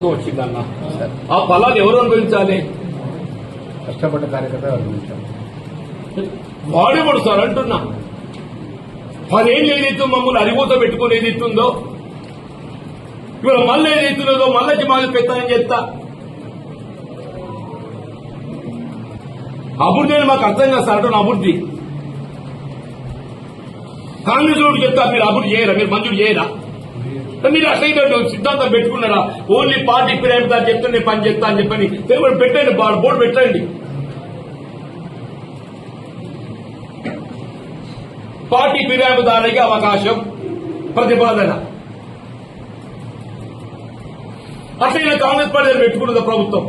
వచ్చిందన్న. ఆ ఫలాన్ని ఎవరు అనుభవించాలి? కష్టపడ్డ కార్యకర్త అనుభవించాం వాడేవాడు సార్ అంటున్నా. పదేళ్ళు ఏదైతే మమ్మల్ని అరిగోత పెట్టుకుని ఏదైతుందో ఇవాళ మళ్ళీ ఏదైతున్నదో మళ్ళీ మాది పెత్తనం చెప్తా అభివృద్ధి అని మాకు అర్థం కాదు సార్ అంటున్న అభివృద్ధి కాంగ్రెస్ వాడు చెప్తా మీరు అభివృద్ధి చేయరా? మీరు మంజూరు చేయరా? మీరు అసలు సిద్ధాంతం పెట్టుకున్నారా? ఓన్లీ పార్టీ ఫిరాయింపు దాన్ని చెప్తే నేను పని చేస్తా అని చెప్పని. పేపర్ పెట్టండి బోర్డు పెట్టండి. పార్టీ ఫిర్యాదుదారుకి అవకాశం ప్రతిపాదన. అట్లయినా కాంగ్రెస్ పార్టీ పెట్టుకున్నది ప్రభుత్వం.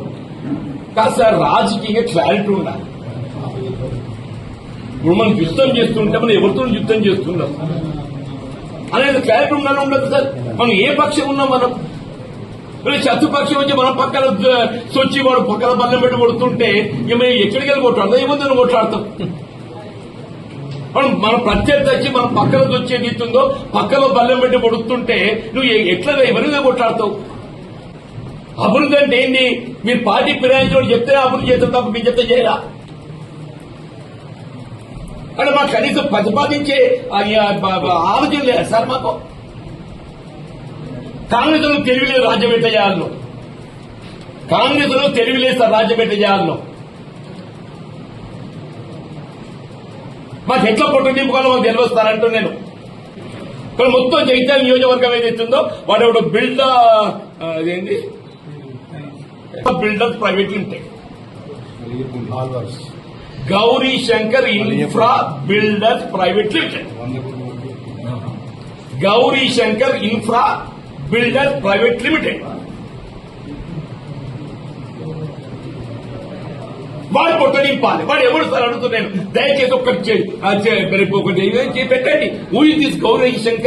కాస్త రాజకీయ రాజకీయంగా క్లారిటీ ఉండాలి. ఇప్పుడు మనం యుద్ధం చేస్తుంటే మనం ఎవరితో యుద్ధం చేస్తున్నాం అనేది క్లారిటీ ఉండాలి ఉండదు సార్. మనం ఏ పక్షం ఉన్నాం మనం శత్రుపక్షం వచ్చి మన పక్కన సొచ్చి వాడు పక్కన బల్లం పెట్టి కొడుతుంటే మేము ఎక్కడికి వెళ్ళి కొట్లాడతాం ఏముందని కొట్లాడతాం మనం మన ప్రత్యర్థి వచ్చి మనం పక్కన వచ్చే గీతుందో పక్కన బల్లం పెట్టి కొడుతుంటే నువ్వు ఎట్లా ఎవరిగా కొట్లాడతావు? అభివృద్ధి అంటే ఏంటి మీరు పార్టీ ఫిరాయించడం చెప్తే అభివృద్ధి చేస్తాం తప్ప మీరు చెప్తే చేయరా? అంటే మాకు కనీసం ప్రతిపాదించే ఆలోచన లేదు సార్ మాకు. కాంగ్రెస్లో తెలివి లేదు రాజ్యం ఎట్లా చేయాలను. కాంగ్రెస్లో తెలివి సార్ రాజ్యం ఎట్లా చేయాలను. మాకు ఎట్లా పొట్టు నింపుకోవాలో మాకు తెలియస్తారంటూ నేను. ఇక్కడ మొత్తం జగిత్యాల నియోజకవర్గం ఏదైతుందో వాడు ఎవడు బిల్డ్ అదేంటి బిల్డర్స్ ప్రైవేట్ ఉంటాయి. ఆల్వర్స్ Gauri Shankar infra builders private limited Gauri Shankar infra builders private limited వాడు పొట్ట నింపాలి వాడు ఎవరు సార్ అడుగుతున్నాను దయచేసి ఒక్కటి చేయి ఆ చే- రేపు ఒకటి చేయి పెట్టండి ఊరి తీసి గౌరీ శంకర్